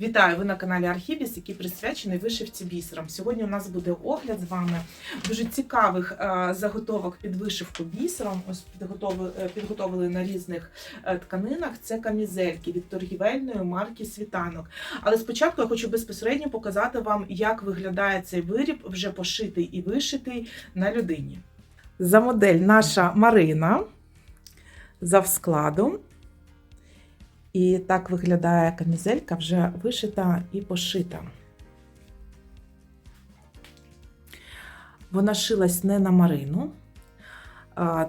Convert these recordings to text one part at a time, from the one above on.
Вітаю! Ви на каналі Архібіс, який присвячений вишивці бісером. Сьогодні у нас буде огляд з вами дуже цікавих е, заготовок під вишивку бісером. Ось підготовили, е, підготовили на різних е, тканинах. Це камізельки від торгівельної марки Світанок. Але спочатку я хочу безпосередньо показати вам, як виглядає цей виріб, вже пошитий і вишитий на людині. За модель наша Марина За завскладом. І так виглядає камізелька вже вишита і пошита. Вона шилась не на марину,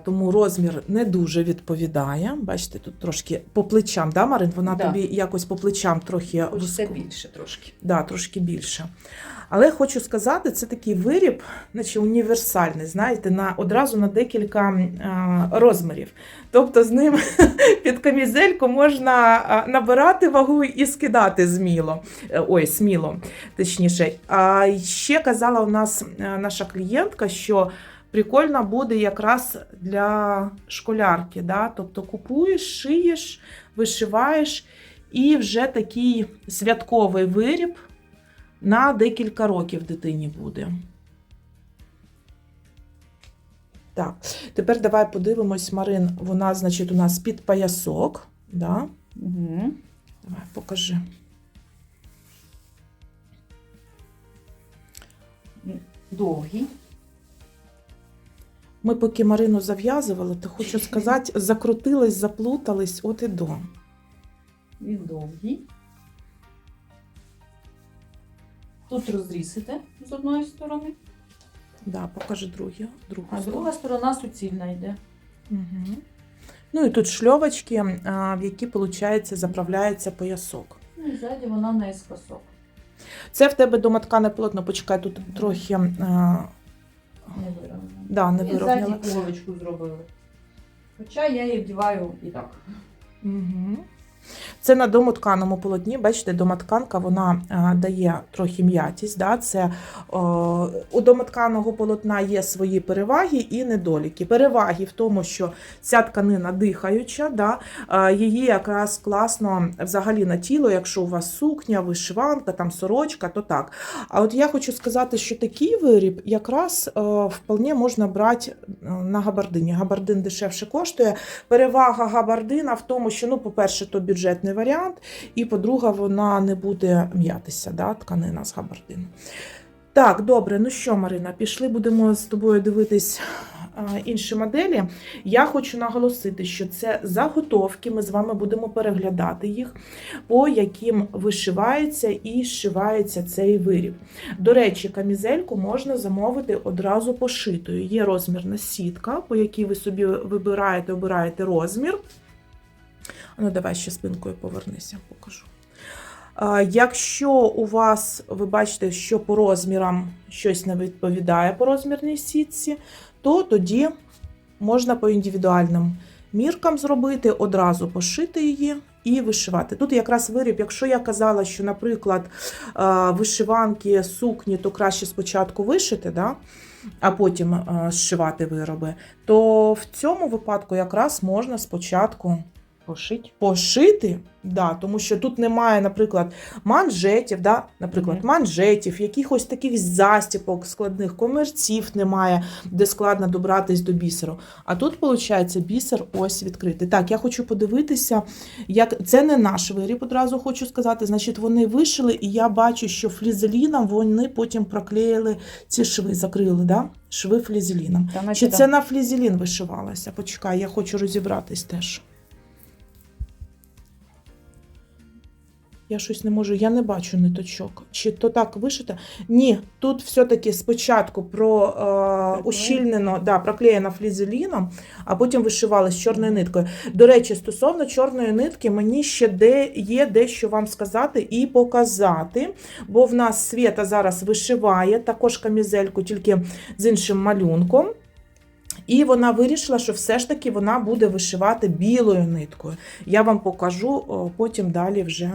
тому розмір не дуже відповідає. Бачите, тут трошки по плечам, да, Марин? Вона Да. тобі якось по плечам трохи Хочеться вузько- більше трошки. Да, трошки більше. Але хочу сказати, це такий виріб, наче універсальний, знаєте, на, одразу на декілька а, розмірів. Тобто з ним під камізельку можна набирати вагу і скидати зміло. Е, Ой, сміло, точніше. А ще казала у нас е, наша клієнтка, що прикольно буде якраз для школярки. Да? Тобто купуєш, шиєш, вишиваєш, і вже такий святковий виріб на декілька років дитині буде. Так, тепер давай подивимось, Марин, вона, значить, у нас під поясок. Да? Угу. Давай, покажи. Довгий. Ми поки Марину зав'язували, то хочу сказати, закрутились, заплутались, от і до. Він довгий. Тут розрісите з одної сторони, Да, покажи другі, другу а сторону. друга сторона суцільна йде. Угу. Ну і тут шльовочки, а, в які, виходить, заправляється поясок. Ну і ззаді вона наискосок. Це в тебе домоткане полотно, почекай, тут трохи а, Не вировняно. да, не і ззаді колочку зробили. Хоча я її вдіваю і так. Угу. Це на домотканому полотні, бачите, домотканка вона дає трохи м'ятість. Да? Це, о, у домотканого полотна є свої переваги і недоліки. Переваги в тому, що ця тканина дихаюча, да? її якраз класно взагалі на тіло, якщо у вас сукня, вишиванка, там сорочка, то так. А от я хочу сказати, що такий виріб якраз е, вполне можна брати е, на габардині. Габардин дешевше коштує. Перевага габардина в тому, що, ну, по-перше, то бюджетний варіант, і по-друге, вона не буде м'ятися, да, тканина з габардину. Так, добре, ну що, Марина, пішли, будемо з тобою дивитись інші моделі. Я хочу наголосити, що це заготовки, ми з вами будемо переглядати їх, по яким вишивається і зшивається цей виріб. До речі, камізельку можна замовити одразу пошитою. Є розмірна сітка, по якій ви собі вибираєте, обираєте розмір. Ну, давай ще спинкою повернися, покажу. Якщо у вас ви бачите, що по розмірам щось не відповідає по розмірній сітці, то тоді можна по індивідуальним міркам зробити, одразу пошити її і вишивати. Тут якраз виріб, якщо я казала, що, наприклад, вишиванки, сукні, то краще спочатку вишити, да? а потім зшивати вироби, то в цьому випадку якраз можна спочатку Пошить. пошити, да, тому що тут немає, наприклад, манжетів, да, наприклад, Мгм. манжетів, якихось таких застіпок складних, комерців немає, де складно добратись до бісеру. А тут, виходить, бісер ось відкритий. Так, я хочу подивитися, як це не наш виріб, одразу хочу сказати. Значить, вони вишили, і я бачу, що флізеліном вони потім проклеїли ці шви, закрили, да? шви флізеліном. Та Чи це на флізелін вишивалося? Почекай, я хочу розібратись теж. Я щось не можу, я не бачу ниточок. Чи то так вишите? Ні, тут все-таки спочатку про е, ущільнено, да, проклеєно флізеліном, а потім вишивали з чорною ниткою. До речі, стосовно чорної нитки, мені ще де є дещо вам сказати і показати, бо в нас Свята зараз вишиває також камізельку, тільки з іншим малюнком. І вона вирішила, що все ж таки вона буде вишивати білою ниткою. Я вам покажу потім далі вже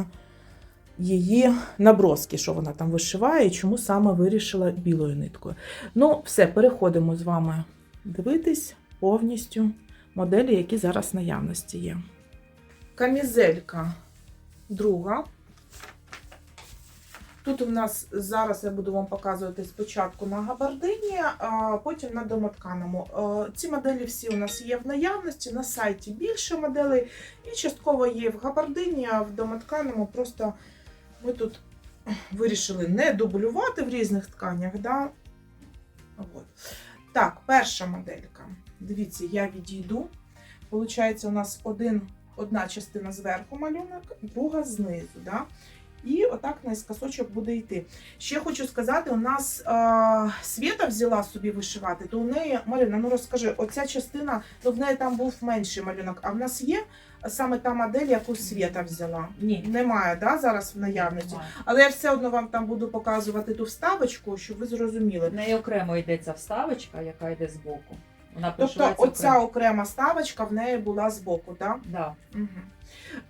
її наброски, що вона там вишиває, і чому саме вирішила білою ниткою. Ну, все, переходимо з вами дивитись повністю моделі, які зараз в наявності є. Камізелька друга. Тут у нас зараз я буду вам показувати спочатку на габардині, а потім на домотканому. Е, Ці моделі всі у нас є в наявності. На сайті більше моделей і частково є в габардині, а в домотканому просто ми тут вирішили не дублювати в різних тканях. Да? От. Так, перша моделька. Дивіться, я відійду. Получається, у нас один, одна частина зверху малюнок, друга знизу. Да? І отак наискосочок буде йти. Ще хочу сказати: у нас е, Свєта взяла собі вишивати, то у неї, Марина, ну розкажи, оця частина, ну в неї там був менший малюнок, а в нас є саме та модель, яку Свєта взяла. Ні. Немає, да, зараз в наявності. немає. Але я все одно вам там буду показувати ту вставочку, щоб ви зрозуміли. В неї окремо йдеться вставочка, яка йде збоку. Вона Тобто, оця окремо. окрема ставочка в неї була збоку, так? Да. Угу.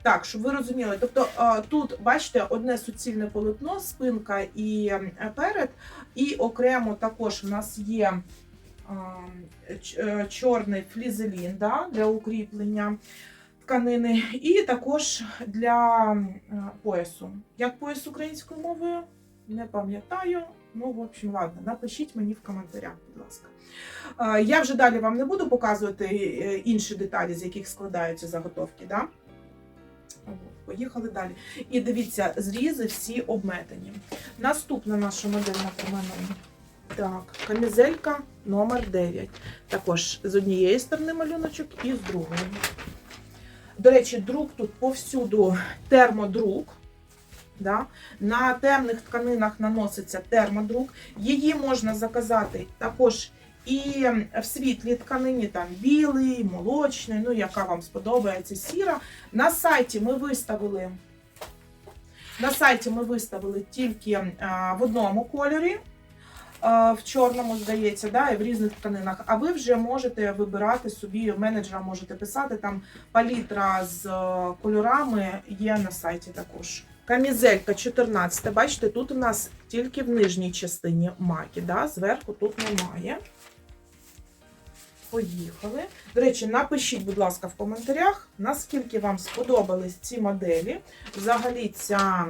Так, щоб ви розуміли. Тобто тут, бачите, одне суцільне полотно, спинка і е, перед, і окремо також в нас є е, ч- е, чорний флізелін да, для укріплення тканини, і також для е, поясу. Як пояс українською мовою? Не пам'ятаю. Ну, в общем, ладно, напишіть мені в коментарях, будь ласка. Е, Я вже далі вам не буду показувати е, інші деталі, з яких складаються заготовки. Да? Поїхали далі. І дивіться, зрізи всі обметані. Наступна наша модель на. Так, камізелька номер 9. Також з однієї сторони малюночок і з другої. До речі, друк тут повсюду термодрук. Да? На темних тканинах наноситься термодрук. Її можна заказати також і в світлій тканині, там білий, молочний, ну яка вам сподобається, сіра. На сайті ми виставили. На сайті ми виставили тільки в одному кольорі, в чорному, здається, да, і в різних тканинах. А ви вже можете вибирати собі, менеджера можете писати, там палітра з е, кольорами є на сайті також. Камізелька 14. Бачите, тут у нас тільки в нижній частині маки, да, зверху тут немає. Поїхали. До речі, напишіть, будь ласка, в коментарях, наскільки вам сподобались ці моделі. Взагалі, ця,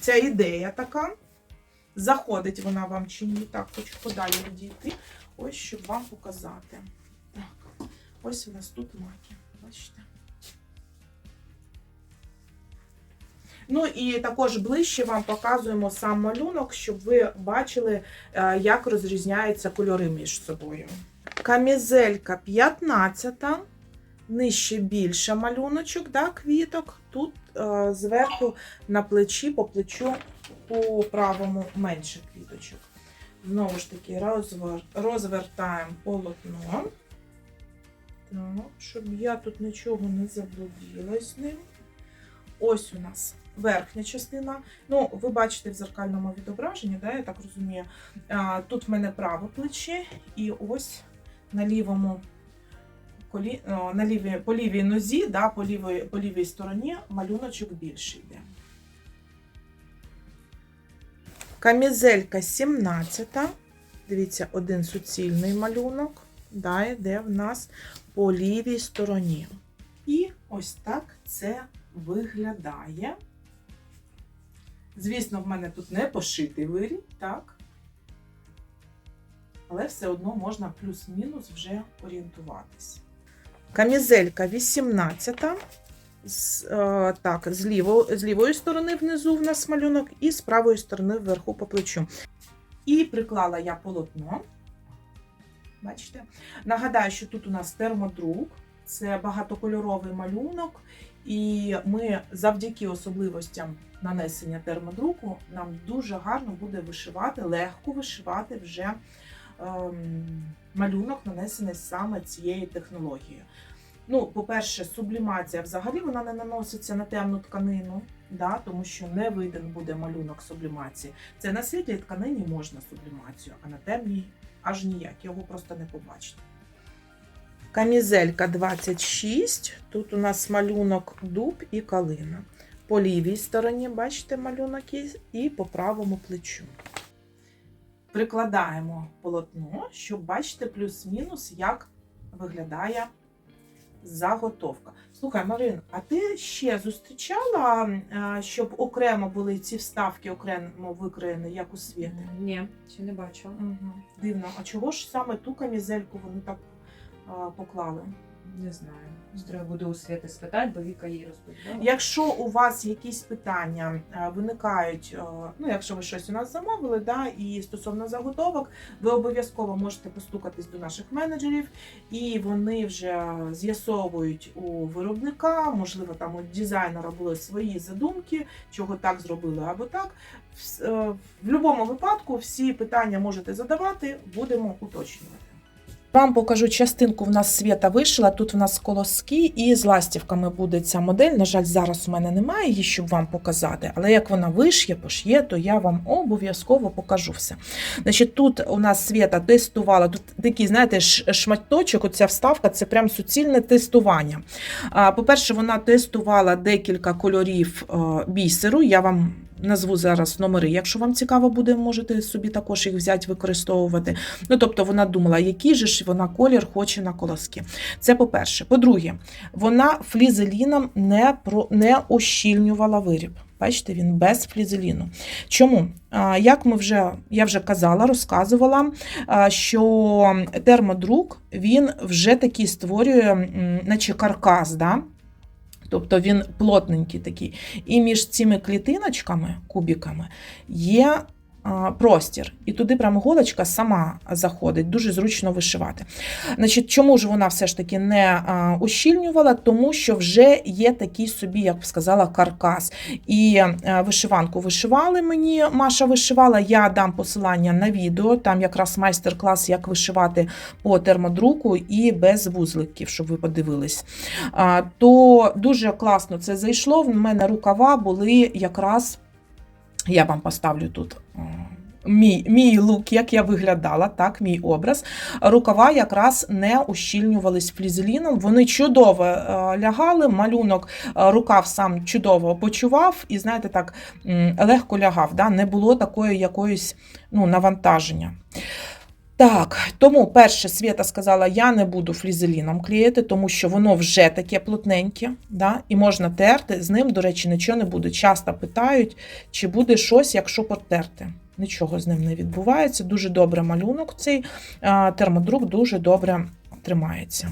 ця ідея така. Заходить вона вам чи ні. Так, хочу подалі відійти. Ось, щоб вам показати. Так, ось у нас тут маки. Бачите? Ну і також ближче вам показуємо сам малюнок, щоб ви бачили, е, як розрізняються кольори між собою. Камізелька 15, нижче більше малюночок, да, квіток. Тут е, зверху на плечі, по плечу, по правому менше квіточок. Знову ж таки, розвертаємо полотно. Так, щоб я тут нічого не заблудилась з ним. Ось у нас верхня частина. Ну, ви бачите в зеркальному відображенні, да, я так розумію. Тут в мене праве плече, і ось на лівому колі... на лівій, по лівій нозі, да, по, лівій, по лівій стороні малюночок більший йде. Камізелька 17. Дивіться, один суцільний малюнок. Да, йде в нас по лівій стороні. І ось так це виглядає. Звісно, в мене тут не пошитий виріб, так? Але все одно можна плюс-мінус вже орієнтуватись. Камізелька 18. З, е, так, з, ліво, з лівої сторони внизу в нас малюнок, і з правої сторони вверху по плечу. І приклала я полотно. Бачите? Нагадаю, що тут у нас термодрук, це багатокольоровий малюнок, і ми завдяки особливостям нанесення термодруку нам дуже гарно буде вишивати, легко вишивати вже ем, малюнок, нанесений саме цією технологією. Ну, по-перше, сублімація взагалі вона не наноситься на темну тканину, да, тому що не виден буде малюнок сублімації. Це на світлій тканині можна сублімацію, а на темній аж ніяк, його просто не побачите. Камізелька 26. Тут у нас малюнок дуб і калина. По лівій стороні, бачите, малюнок і по правому плечу. Прикладаємо полотно, щоб бачити плюс-мінус, як виглядає заготовка. Слухай, Марин, а ти ще зустрічала, е, щоб окремо були ці вставки окремо викроєні, як у світи? Ні, ще не бачила. Угу. Дивно, а чого ж саме ту камізельку вони так а, поклали? Не знаю. Треба буде у Світи спитати, бо Віка їй розповідала. Якщо у вас якісь питання е, виникають, е, ну якщо ви щось у нас замовили, да, і стосовно заготовок, ви обов'язково можете постукатись до наших менеджерів, і вони вже з'ясовують у виробника, можливо, там у дизайнера були свої задумки, чого так зробили або так. Е, В будь-якому випадку всі питання можете задавати, будемо уточнювати. Вам покажу частинку. В нас свята вишила. Тут в нас колоски і з ластівками буде ця модель. На жаль, зараз у мене немає її, щоб вам показати. Але як вона вишє, пошє, то я вам обов'язково покажу все. Значить, тут у нас свята тестувала. Тут такий, знаєте, шматочок, оця вставка це прям суцільне тестування. По-перше, вона тестувала декілька кольорів е, бісеру. Я вам назву зараз номери. Якщо вам цікаво буде, можете собі також їх взяти, використовувати. Ну, тобто вона думала, який же ж вона колір хоче на колоски. Це по-перше. По-друге, вона флізеліном не, про, не ощільнювала виріб. Бачите, він без флізеліну. Чому? Як ми вже, я вже казала, розказувала, що термодрук він вже такий створює, наче каркас. Да? Тобто він плотненький такий. І між цими клітиночками, кубіками є простір. І туди прямо голочка сама заходить, дуже зручно вишивати. Значить, чому ж вона все ж таки не ущільнювала? Тому що вже є такий собі, як б сказала, каркас. І а, вишиванку вишивали мені, Маша вишивала. Я дам посилання на відео, там якраз майстер-клас, як вишивати по термодруку і без вузликів, щоб ви подивились. То дуже класно це зайшло. В мене рукава були якраз. Я вам поставлю тут. Мій, мій лук, як я виглядала, так, мій образ. Рукава якраз не ущільнювались флізеліном. Вони чудово е, лягали, малюнок, е, рукав сам чудово почував і, знаєте, так легко лягав. Да? Не було такої якоїсь ну, навантаження. Так, тому перше Свята сказала, я не буду флізеліном клеїти, тому що воно вже таке плотненьке, да? і можна терти. З ним, до речі, нічого не буде. Часто питають, чи буде щось, якщо потерти. Нічого з ним не відбувається. Дуже добре малюнок цей термодрук дуже добре тримається.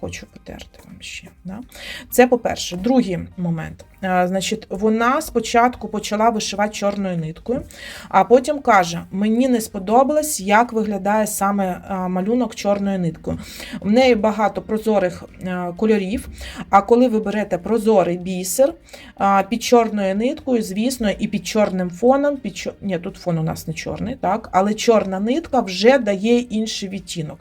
Хочу потерти вам ще. Да? Це по-перше. Другий момент. Значить, вона спочатку почала вишивати чорною ниткою, а потім каже: мені не сподобалось, як виглядає саме малюнок чорною ниткою. В неї багато прозорих кольорів. А коли ви берете прозорий бісер під чорною ниткою, звісно, і під чорним фоном, під чор... Ні, тут фон у нас не чорний, так, але чорна нитка вже дає інший відтінок.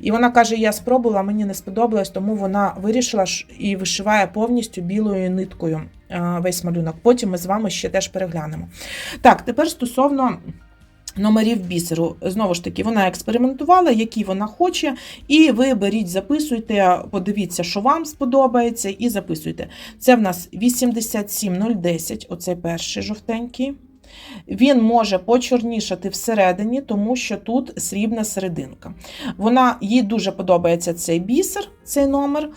І вона каже: Я спробувала, мені не сподобалось, тому вона вирішила і вишиває повністю білою ниткою весь малюнок. Потім ми з вами ще теж переглянемо. Так, тепер стосовно. Номерів бісеру. Знову ж таки, вона експериментувала, які вона хоче, і ви беріть, записуйте, подивіться, що вам сподобається, і записуйте. Це в нас 87010, оцей перший жовтенький. Він може почорнішати всередині, тому що тут срібна серединка. Вона їй дуже подобається цей бісер, цей номер.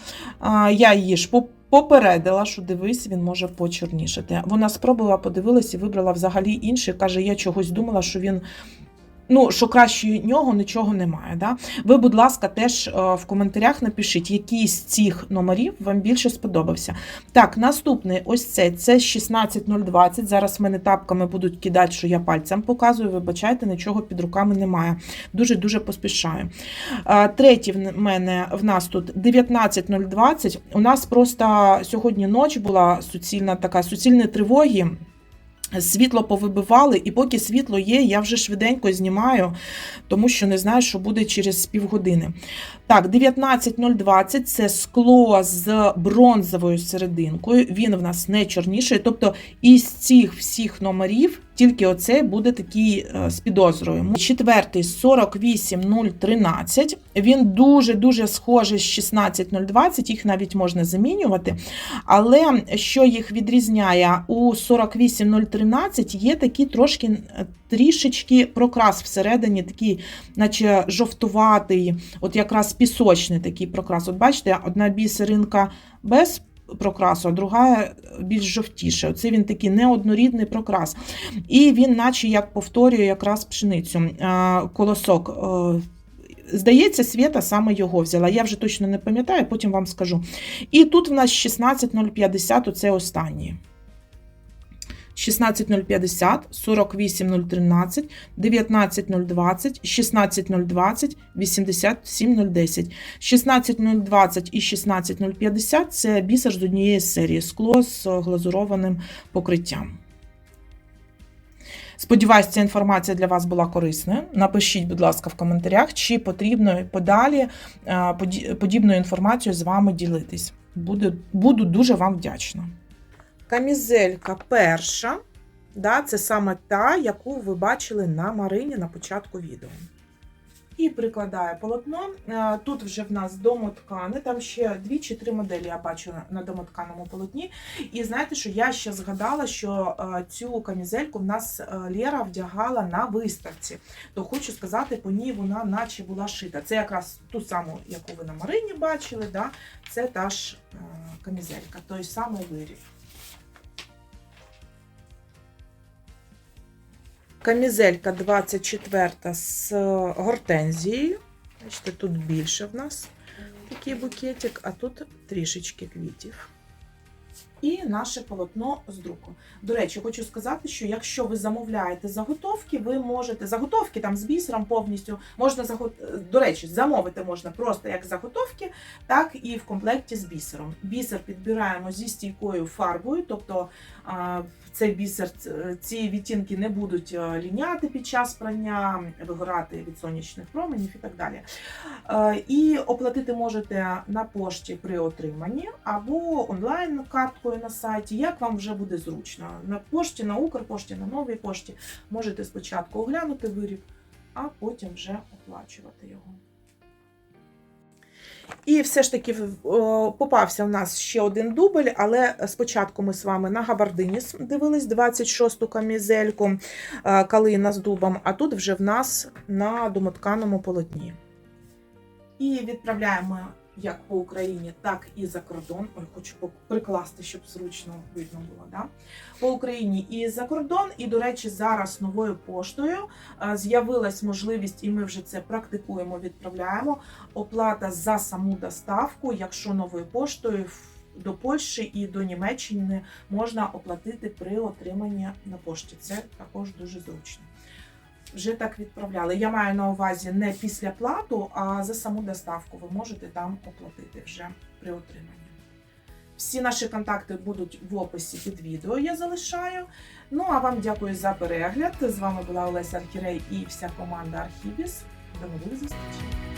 Я її ж попередила, що дивись, він може почорнішати. Вона спробувала, подивилась і вибрала взагалі інший. Каже, я чогось думала, що він. Ну, що краще нього нічого немає. Да? Ви, будь ласка, теж е, в коментарях напишіть, який з цих номерів вам більше сподобався. Так, наступний ось цей це 16020. Зараз в мене тапками будуть кидати, що я пальцем показую. Вибачайте, нічого під руками немає. Дуже-дуже поспішаю. Е, Третій в мене в нас тут 19020. У нас просто сьогодні ніч була суцільна така суцільні тривоги. Світло повибивали, і поки світло є, я вже швиденько знімаю, тому що не знаю, що буде через півгодини. Так, 19020 це скло з бронзовою серединкою. Він в нас не чорніший. Тобто із цих всіх номерів тільки оцей буде такий е, з підозрою. Четвертий 48013. Він дуже-дуже схожий з 16020, їх навіть можна замінювати. Але що їх відрізняє, у 48013 є такий трошки е, трішечки прокрас всередині, такий, наче жовтуватий, от якраз пісочний такий прокрас. От бачите, одна бісеринка без прокрасу, а друга більш жовтіша. Оце він такий неоднорідний прокрас. І він, наче як повторює якраз пшеницю. Е, Колосок. е, Здається, Свята саме його взяла. Я вже точно не пам'ятаю, потім вам скажу. І тут в нас 16050, оце останнє. 16050, 48013, 19020, 16020, 87010. 16020 і 16050 це бісер з однієї серії скло з глазурованим покриттям. Сподіваюсь, ця інформація для вас була корисною. Напишіть, будь ласка, в коментарях, чи потрібно подалі е, поді- подібною інформацією з вами ділитись. Буду, буду дуже вам вдячна. Камізелька перша. Да, це саме та, яку ви бачили на Марині на початку відео. І прикладаю полотно. Е, Тут вже в нас домоткани, там ще дві чи три моделі я бачу на- домотканому полотні. І знаєте, що я ще згадала, що е, цю камізельку в нас е, Лєра вдягала на виставці. То хочу сказати, по ній вона наче була шита. Це якраз ту саму, яку ви на Марині бачили, да? це та ж камізелька, той самий виріб. Камізелька 24 з гортензією. Бачите, тут більше в нас такий букетик, а тут трішечки квітів. І наше полотно з друку. До речі, хочу сказати, що якщо ви замовляєте заготовки, ви можете заготовки там з бісером повністю можна заго- до речі, замовити можна просто як заготовки, так і в комплекті з бісером. Бісер підбираємо зі стійкою фарбою, тобто цей бісер, ці відтінки не будуть е, ліняти під час прання, вигорати від сонячних променів і так далі. Е, І оплатити можете на пошті при отриманні або онлайн карткою на сайті, як вам вже буде зручно. На пошті, на Укрпошті, на новій пошті можете спочатку оглянути виріб, а потім вже оплачувати його. І все ж таки попався у нас ще один дубль, але спочатку ми з вами на габардині дивились 26-ту камізельку е, калина з дубом, а тут вже в нас на домотканому полотні. І відправляємо як по Україні, так і за кордон. Ой, хочу прикласти, щоб зручно видно було. Да? По Україні і за кордон. І, до речі, зараз новою поштою е, з'явилась можливість, і ми вже це практикуємо, відправляємо. Оплата за саму доставку, якщо новою поштою до Польщі і до Німеччини можна оплатити при отриманні на пошті. Це також дуже зручно. Вже так відправляли. Я маю на увазі не після плату, а за саму доставку ви можете там оплатити вже при отриманні. Всі наші контакти будуть в описі під відео, я залишаю. Ну а вам дякую за перегляд. З вами була Олеся Архірей і вся команда Архібіс. До нових зустрічей!